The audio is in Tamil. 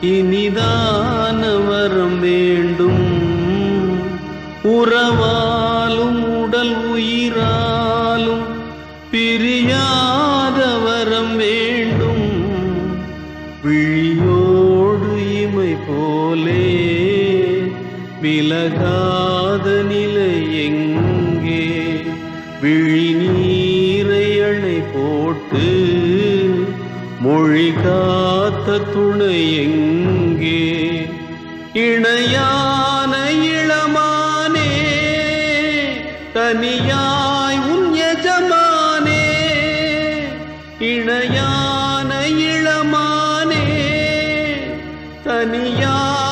இனிதான வரம் வேண்டும். உறவாலும் உடல் உயிராலும் பிரியாத வரம் வேண்டும். விழியோடு இமை போலே விலகாத நிலை எங்கே? விழி மொழி காத்த துணை எங்கே? இணையான இளமானே தனியாய் உன் எஜமானே இணையான இளமானே தனியாய்